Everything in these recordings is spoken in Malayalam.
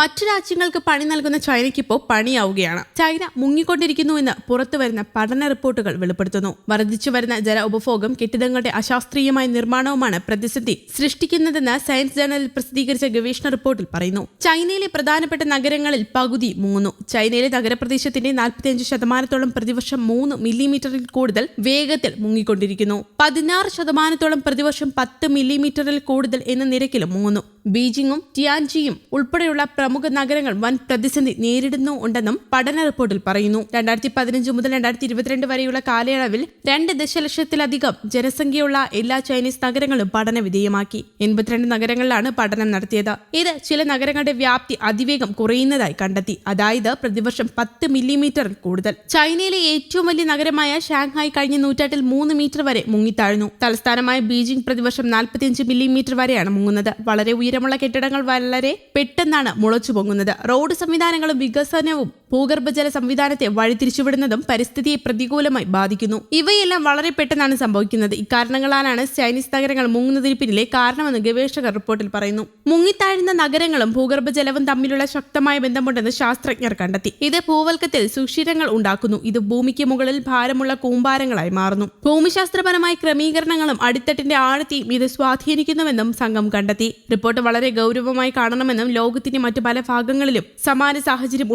മറ്റു രാജ്യങ്ങൾക്ക് പണി നൽകുന്ന ചൈനയ്ക്ക് ഇപ്പോൾ പണിയാവുകയാണ്. ചൈന മുങ്ങിക്കൊണ്ടിരിക്കുന്നു എന്ന് പുറത്തു വരുന്ന പഠന റിപ്പോർട്ടുകൾ വെളിപ്പെടുത്തുന്നു. വർദ്ധിച്ചു വരുന്ന ജല ഉപഭോഗം കെട്ടിടങ്ങളുടെ അശാസ്ത്രീയമായ നിർമ്മാണവുമാണ് പ്രതിസന്ധി സൃഷ്ടിക്കുന്നതെന്ന് സയൻസ് ജേണലിൽ പ്രസിദ്ധീകരിച്ച ഗവേഷണ റിപ്പോർട്ടിൽ പറയുന്നു. ചൈനയിലെ പ്രധാനപ്പെട്ട നഗരങ്ങളിൽ പകുതി മൂന്നു ചൈനയിലെ നഗരപ്രദേശത്തിന്റെ നാൽപ്പത്തിയഞ്ച് ശതമാനത്തോളം പ്രതിവർഷം മൂന്ന് മില്ലിമീറ്ററിൽ കൂടുതൽ വേഗത്തിൽ മുങ്ങിക്കൊണ്ടിരിക്കുന്നു. പതിനാറ് ശതമാനത്തോളം പ്രതിവർഷം പത്ത് മില്ലിമീറ്ററിൽ കൂടുതൽ എന്ന നിരക്കിലും മൂന്നു ബീജിംഗും ടിയാൻജിയും ഉൾപ്പെടെയുള്ള പ്രമുഖ നഗരങ്ങൾ വൻ പ്രതിസന്ധി നേരിടുന്നു ഉണ്ടെന്നും പഠന റിപ്പോർട്ടിൽ പറയുന്നു. രണ്ടായിരത്തി പതിനഞ്ച് മുതൽ രണ്ടായിരത്തി ഇരുപത്തിരണ്ട് വരെയുള്ള കാലയളവിൽ രണ്ട് ദശലക്ഷത്തിലധികം ജനസംഖ്യയുള്ള എല്ലാ ചൈനീസ് നഗരങ്ങളും പഠന വിധേയമാക്കി. എൺപത്തിരണ്ട് നഗരങ്ങളിലാണ് പഠനം നടത്തിയത്. ഇത് ചില നഗരങ്ങളുടെ വ്യാപ്തി അതിവേഗം കുറയുന്നതായി കണ്ടെത്തി. അതായത് പ്രതിവർഷം പത്ത് മില്ലിമീറ്ററിൽ കൂടുതൽ. ചൈനയിലെ ഏറ്റവും വലിയ നഗരമായ ഷാങ്ഹായ് കഴിഞ്ഞ നൂറ്റാണ്ടിൽ മൂന്ന് മീറ്റർ വരെ മുങ്ങിത്താഴ്ന്നു. തലസ്ഥാനമായ ബീജിംഗ് പ്രതിവർഷം നാൽപ്പത്തിയഞ്ച് മില്ലിമീറ്റർ വരെയാണ് മുങ്ങുന്നത്. വളരെ ഉയരമുള്ള കെട്ടിടങ്ങൾ വളരെ പെട്ടെന്നാണ് മുളച്ചു പൊങ്ങുന്നത് റോഡ് സംവിധാനങ്ങളും വികസനവും ഭൂഗർഭജല സംവിധാനത്തെ വഴിതിരിച്ചുവിടുന്നതും പരിസ്ഥിതിയെ പ്രതികൂലമായി ബാധിക്കുന്നു. ഇവയെല്ലാം വളരെ പെട്ടെന്നാണ് സംഭവിക്കുന്നത്. ഇക്കാരണങ്ങളാലാണ് ചൈനീസ് നഗരങ്ങൾ മുങ്ങുന്നതിന് പിന്നിലെ കാരണമെന്ന് ഗവേഷകർ റിപ്പോർട്ടിൽ പറയുന്നു. മുങ്ങിത്താഴുന്ന നഗരങ്ങളും ഭൂഗർഭജലവും തമ്മിലുള്ള ശക്തമായ ബന്ധമുണ്ടെന്ന് ശാസ്ത്രജ്ഞർ കണ്ടെത്തി. ഇത് ഭൂവൽക്കത്തിൽ സുഷിരങ്ങൾ ഉണ്ടാക്കുന്നു. ഇത് ഭൂമിക്ക് മുകളിൽ ഭാരമുള്ള കൂമ്പാരങ്ങളായി മാറുന്നു. ഭൂമിശാസ്ത്രപരമായ ക്രമീകരണങ്ങളും അടിത്തട്ടിന്റെ ആഴത്തെയും ഇത് സ്വാധീനിക്കുന്നുവെന്നും സംഘം കണ്ടെത്തി. റിപ്പോർട്ട് വളരെ ഗൗരവമായി കാണണമെന്നും ലോകത്തിന്റെ മറ്റു പല ഭാഗങ്ങളിലും സമാന സാഹചര്യം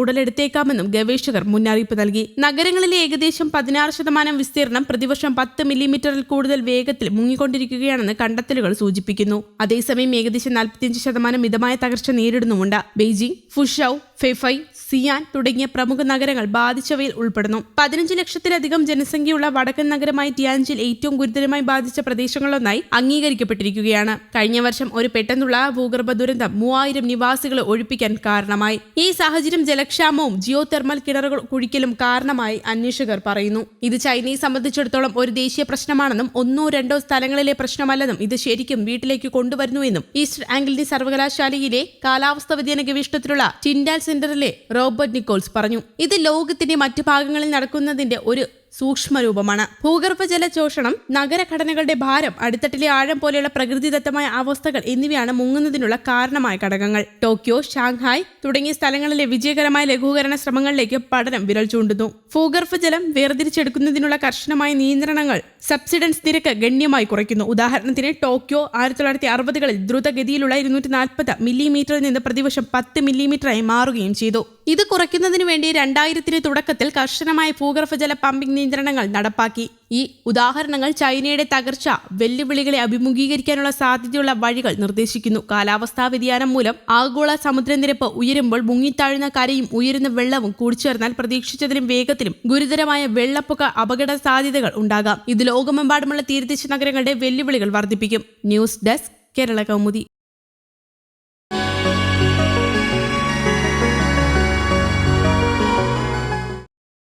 ഉടലെടുത്തേക്കാമെന്നും ഗവേഷകർ മുന്നറിയിപ്പ് നൽകി. നഗരങ്ങളിലെ ഏകദേശം പതിനാറ് ശതമാനം വിസ്തീർണം പ്രതിവർഷം പത്ത് മില്ലിമീറ്ററിൽ കൂടുതൽ വേഗത്തിൽ മുങ്ങിക്കൊണ്ടിരിക്കുകയാണെന്ന് കണ്ടെത്തലുകൾ സൂചിപ്പിക്കുന്നു. അതേസമയം ഏകദേശം നാൽപ്പത്തിയഞ്ച് ശതമാനം മിതമായ തകർച്ച നേരിടുന്നുമുണ്ട്. ബെയ്ജിംഗ് ഫുഷൌ ഫെഫൈ സിയാൻ തുടങ്ങിയ പ്രമുഖ നഗരങ്ങൾ ബാധിച്ചവയിൽ ഉൾപ്പെടുന്നു. പതിനഞ്ച് ലക്ഷത്തിലധികം ജനസംഖ്യയുള്ള വടക്കൻ നഗരമായ ടിയാൻജിൽ ഏറ്റവും ഗുരുതരമായി ബാധിച്ച പ്രദേശങ്ങളിലൊന്നായി അംഗീകരിക്കപ്പെട്ടിരിക്കുകയാണ്. കഴിഞ്ഞ വർഷം ഒരു പെട്ടെന്നുള്ള ഭൂഗർഭ ദുരന്തം മൂവായിരം നിവാസികളെ ഒഴിപ്പിക്കാൻ കാരണമായി. ഈ സാഹചര്യം ജലക്ഷാമവും ജിയോ തെർമൽ കിണറുകൾ കുഴിക്കലും കാരണമായി അന്വേഷകർ പറയുന്നു. ഇത് ചൈനയെ സംബന്ധിച്ചിടത്തോളം ഒരു ദേശീയ പ്രശ്നമാണെന്നും ഒന്നോ രണ്ടോ സ്ഥലങ്ങളിലെ പ്രശ്നമല്ലെന്നും ഇത് ശരിക്കും വീട്ടിലേക്ക് കൊണ്ടുവരുന്നുവെന്നും ഈസ്റ്റ് ആംഗിളിന്റെ സർവകലാശാലയിലെ കാലാവസ്ഥ വ്യതിയാന ഗവേഷണത്തിലുള്ള ടിൻഡാൽ സെന്ററിലെ റോബർട്ട് നിക്കോൾസ് പറഞ്ഞു. ഇത് ലോകത്തിന്റെ മറ്റു ഭാഗങ്ങളിൽ നടക്കുന്നതിന്റെ ഒരു സൂക്ഷ്മരൂപമാണ്. ഭൂഗർഭജല ചോഷണം നഗരഘടനകളുടെ ഭാരം അടിത്തട്ടിലെ ആഴം പോലെയുള്ള പ്രകൃതിദത്തമായ അവസ്ഥകൾ എന്നിവയാണ് മുങ്ങുന്നതിനുള്ള കാരണമായ ഘടകങ്ങൾ. ടോക്കിയോ ഷാങ്ഹായ് തുടങ്ങിയ സ്ഥലങ്ങളിലെ വിജയകരമായ ലഘൂകരണ ശ്രമങ്ങളിലേക്ക് പഠനം വിരൽ ചൂണ്ടുന്നു. ഭൂഗർഭജലം വേർതിരിച്ചെടുക്കുന്നതിനുള്ള കർശനമായ നിയന്ത്രണങ്ങൾ സബ്സിഡൻസ് നിരക്ക് ഗണ്യമായി കുറയ്ക്കുന്നു. ഉദാഹരണത്തിന് ടോക്കിയോ ആയിരത്തി തൊള്ളായിരത്തി അറുപതുകളിൽ ദ്രുതഗതിയിലുള്ള ഇരുന്നൂറ്റി നാൽപ്പത് മില്ലിമീറ്ററിൽ നിന്ന് പ്രതിവർഷം പത്ത് മില്ലിമീറ്ററായി മാറുകയും ചെയ്തു. ഇത് കുറയ്ക്കുന്നതിന് വേണ്ടി രണ്ടായിരത്തിന് തുടക്കത്തിൽ കർശനമായ ഭൂഗർഭജല പമ്പിംഗ് നിയന്ത്രണങ്ങൾ നടപ്പാക്കി. ഈ ഉദാഹരണങ്ങൾ ചൈനയുടെ തകർച്ച വെല്ലുവിളികളെ അഭിമുഖീകരിക്കാനുള്ള സാധ്യതയുള്ള വഴികൾ നിർദ്ദേശിക്കുന്നു. കാലാവസ്ഥാ വ്യതിയാനം മൂലം ആഗോള സമുദ്രനിരപ്പ് ഉയരുമ്പോൾ മുങ്ങിത്താഴുന്ന കരയും ഉയരുന്ന വെള്ളവും കൂടിച്ചേർന്നാൽ പ്രതീക്ഷിച്ചതിലും വേഗത്തിലും ഗുരുതരമായ വെള്ളപ്പൊക്ക അപകട സാധ്യതകൾ ഉണ്ടാകാം. ഇത് ലോകമെമ്പാടുമുള്ള തീരദേശ നഗരങ്ങളുടെ വെല്ലുവിളികൾ വർദ്ധിപ്പിക്കും. News desk Kerala Kaumudi.